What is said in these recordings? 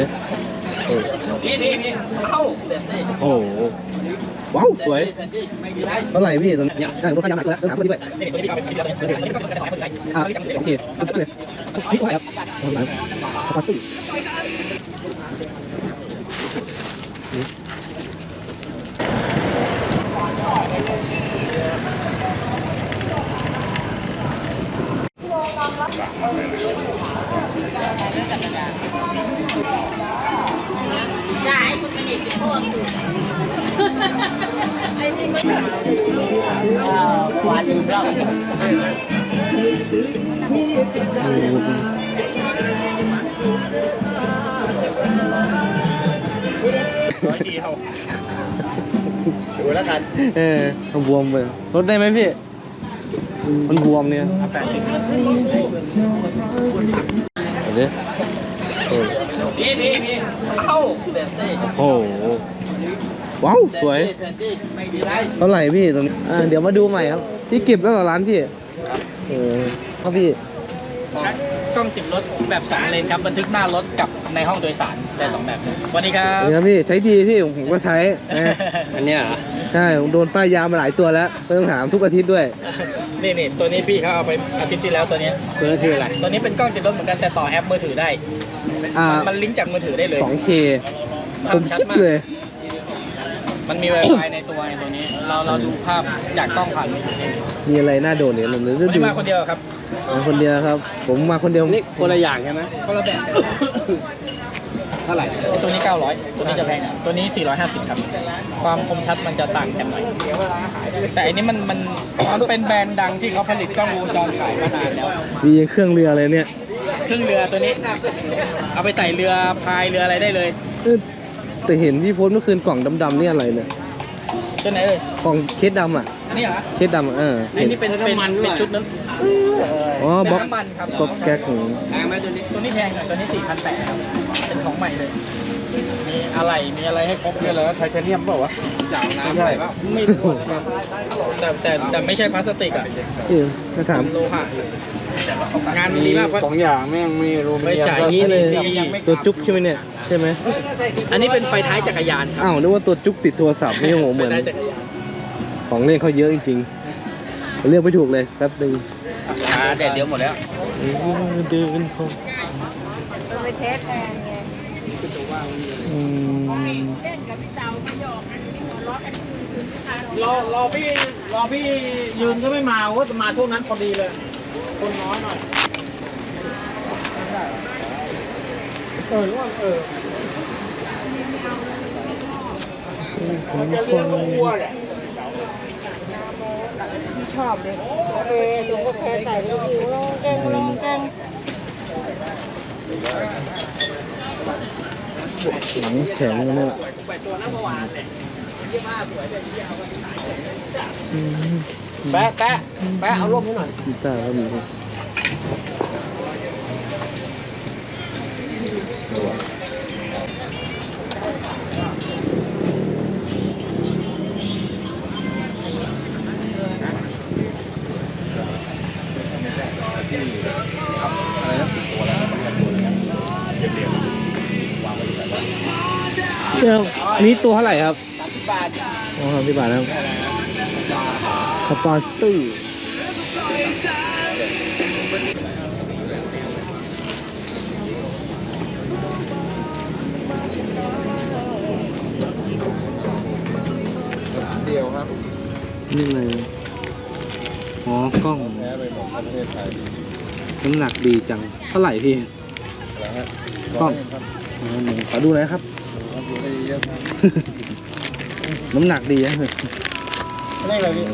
ดิเออนี่นี่นี่เข้าแบบนี้โอ้โหว้าวสวยไม่มีไรเท่าไหร่พี่ตรงนี้ได้รถขยำหนักตัวแล้วถามคนที่ไปนี่ตัวนี้พี่เอาไปทีเดียวเลยตัวนี้ก็เป็นของคนไทยอ่าโอเคสุดเลยนี่เท่าไหร่ครับ เท่าไอ้คุณเป็นเด็กเป็นพวกอยู่หวานอยู่แล้วร้อยเดียวดูแล้วกัน เออมันบวมไปลดได้ไหมพี่ มันบวมเนี่ย แปดสิบเดี๋ยวดิเออนี่นี่นี่เข้าแบบนี้โอ้โหว้าวสวย แบบนี้ไม่มีไรเท่าไหร่พี่ตรงนี้อ่าเดี๋ยวมาดูใหม่ครับพี่เก็บแล้วเหรอร้านพี่เออครับพี่กล้องติดรถแบบสองเลนครับบันทึกหน้ารถกับในห้องโดยสารได้สองแบบเลยสวัสดีครับนี่ครับพี่ใช้ดีพี่ผมก็ใช้เอออันเนี้ยเหรอใช่ผมโดนป้ายยามาหลายตัวแล้วไม่ต้องถามทุกอาทิตย์ด้วย นี่นี่ตัวนี้พี่เขาเอาไปอาทิตย์ที่แล้วตัวเนี้ยตัวนี้คืออะไร ตัวนี้เป็นกล้องติดรถเหมือนกันแต่ต่อแอปมือถือได้ อ่า มันมันลิงก์จากมือถือได้เลย 2K ผมคิดเลย มันมี Wi-Fi ในตัวไอ้ตัวนี้ เราเราดูภาพจากกล้องผ่านมือถือได้เลยมีอะไรน่าโดนเนี่ยผมเลยวันดูนี้มาคนเดียวครับมาคนเดียวครับ ผมมาคนเดียวนี่คนละอย่างใช่ไหมคนละแบบเท่าไหร่ไอ้ตัวนี้ 900 ตัวนี้จะแพงหน่อยตัวนี้ 450 ครับ ความคมชัดมันจะต่างกันหน่อย แต่อันนี้มันมันมันเป็นแบรนด์ดังที่เขาผลิตกล้องวงจรขายมานานแล้ว มีเครื่องเรือเลยเนี่ยเครื่องเรือตัวนี้ เอาไปใส่เรือพายเรืออะไรได้เลยเออแต่เห็นพี่โพสต์เมื่อคืนกล่องดำๆนี่อะไรเนี่ยตัวไหนเลย กล่องเคสดำอะ นี่เหรอเคสดำอะเออไอ้เห็นนี่เป็นเป็นเป็นชุดนึงอ๋อเป็นบล็อก น้ำมันครับก็แก๊กของแพงไหมตัวนี้ ตัวนี้แพงหน่อยตัวนี้สี่พันแปดครับเป็นของใหม่เลย มีอะไรมีอะไรให้ครบเลยเหรอไทเทเนียมเปล่าวะจากน้ำใช่ไม่รู้อะแต่แต่แต่ไม่ใช่พลาสติกอะเออมาถาม โลหะงานมันดีมากเพราะสองอย่างแม่งมีรูไม่ใช่ตัวนี้เลย EDC ตัวจุ๊กใช่ไหมเนี่ย ใช่ไหมอันนี้เป็นไฟท้ายจักรยานครับอ้าวนึกว่าตัวจุ๊กติดโทรศัพท์นี่โหเหมือน ไฟท้ายจักรยาน ของเล่นเขาเยอะจริงๆเลือกไม่ถูกเลยแป๊บนึงอ่าแดดเดียวหมดแล้วเออเดินเขาไปเทสแทนไงอืมเล่นกับพี่เต๋าไม่หยอกกันไม่หัวเราะกันคืนคืนพี่ตารอรอพี่รอพี่ยืนก็ไม่มาว่าจะมาช่วงนั้นพอดีเลย คนน้อยหน่อยเออว่าเออจะเลี้ยงลูกวัวแหละ ชอบเลยเออหลวงพ่อแพ้ใส่ลูกหิวลองแกงลองแกงหลังแข็งกันเนี่ยอืมแปะแปะแปะเอาร่มให้หน่อยกีตาร์ก็มีครับ เดี๋ยวอันนี้ตัวเท่าไหร่ครับสามสิบบาทอ๋อสามสิบบาทนะครับสปาร์ตี้เดียวครับนี่เลยอ๋อกล้องแพ้ ไปหมดทั้งประเทศไทยน้ำหนักดีจัง เท่าไหร่พี่แล้วฮะกล้องครับอ๋อหนึ่งขอดูหน่อยครับ ครับดูให้เยอะครับน้ำหนักดีนะนี่เลยพี่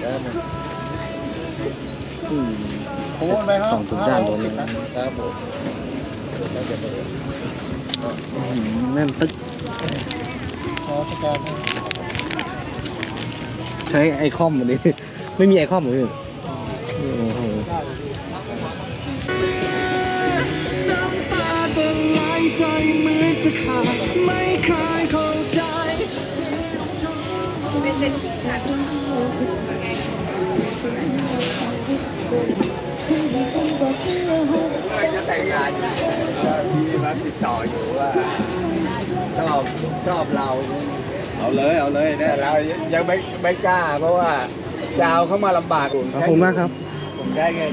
แล้วมันอืมโอ้ไปครับสองถุงด้านตัวนี้ครับผมแล้วจะไปอื้อหือแน่นตึ๊กขอสแกนใช้ไอคอมอันนี้ ไม่มีไอคอมเหรอพี่โอ้โหเแต่งงานอยู่ก็มีมาติดต่ออยู่ว่าชอบชอบเรา เอาเลยเอาเลยเนี่ยเรายังไม่ไม่กล้าเพราะว่า จะเอาเข้ามาลำบากขอบคุณมากครับ ผมได้เงิน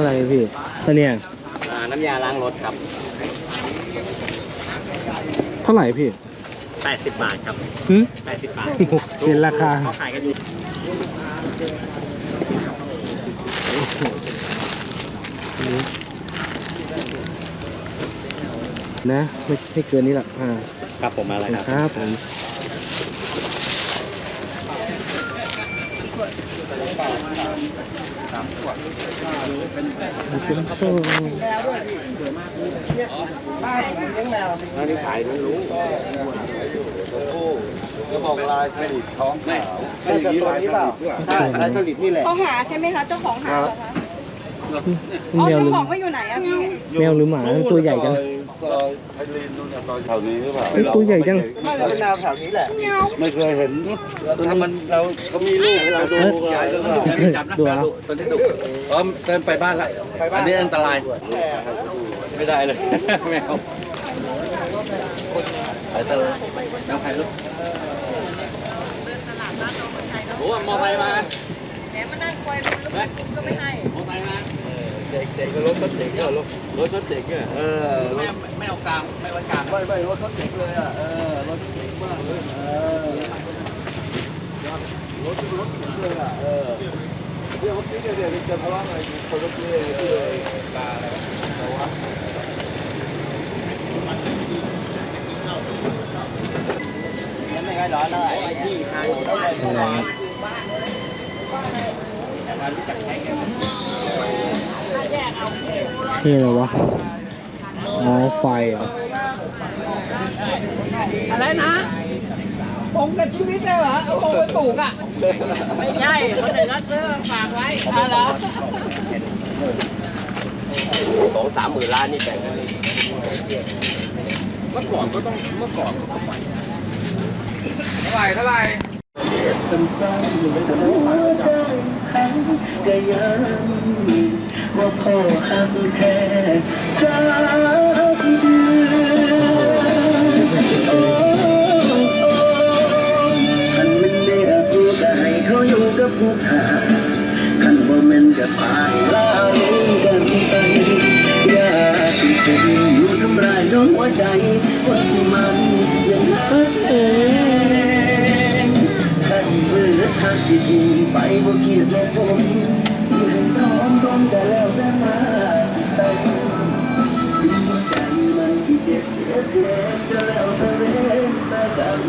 อะไรพี่ตัวเนี้ยน้ำยาล้างรถครับ เท่าไหร่พี่80 บาทครับหึ80 บาทเห็นราคา เขาขายกันอยู่นะไม่ไม่เกินนี้หรอกอ่าครับผมอะไรครับ ครับผม เป็นต้นอันนี้ขายไม่รู้ก็บอกลายสลิดท้องขาวใช่ตัวนี้เปล่าใช่ลายสลิดนี่แหละเขาหาใช่ไหมคะเจ้าของหาเหรอคะอ๋อแมวเจ้าหรือของก็อยู่ไหนอะพี่แมวหรือหมาตัวใหญ่จัง ซอยไพลินนู่นน่ะซอยแถวนี้หรือเปล่าตัวใหญ่จังไม่เป็นแนวแถวนี้แหละ ไม่เคยเห็นถ้ามันเราเขามีลูกเราดูเอ้ยยายก็จับนะดูเอาตัวนี้ดุพร้อมเดินไปบ้านละอันนี้อันตรายไม่ได้เลยแมวไปเตอร์แมวใครลูกโอ้มอไซค์มาแหมมานั่งคอยดูแล้วก็ไม่ให้มอไซค์มาเด็กเด็กก็รถรถเด็กก็รถ รถรถเด็กอะเออรไม่ถไม่เอากลางไม่ไว้กลางไม่ไม่รถรถเด็กเลยอะเออรถเด็กมากเลยเออรถรถเด็กเลยอะเออเดี๋ยวเมื่อกี้เดี๋ยวจะทะเลาะอะไรคนรถเมล์ที่เลยตาอะไรแต่ว่าไม่ค่อยร้อนเท่าไหร่ที่ทางได้เลยอะไรครับนี่ อะไรวะ อ๋อ ไฟเหรอะอะไรนะผมกับชีวิตเลยเหรอเอาผมไปปลูกอะ ไม่ใช่คนอื่นก็ซื้อฝากไว้อะไรสองสามหมื่นล้านนี่แบ่งกันเลยเมื่อก่อนก็ต้องเมื่อก่อนก็ต้องไปเท่าไหร่เท่าไหร่ซ้ำๆจนหัวใจหันก็ยัง ว่าพ่อหักแท้จากเดือนโอ้คันมันได้รับอยู่ก็ให้เขาอยู่กับผู้ขาคันบ่แม่นก็ตายลาลงกันไปอย่าสิเป็นอยู่ทำร้ายน้องหัวใจคนที่มันยังหักเองขันเบื่อทางสิทิ้งไปบ่คิดว่าผม สิให้นแต่แล้วแต่มาสิไปถึงหัวใจมันที่เจ็บเจ็บแค่ก็แล้วแต่เว้นแต่กัน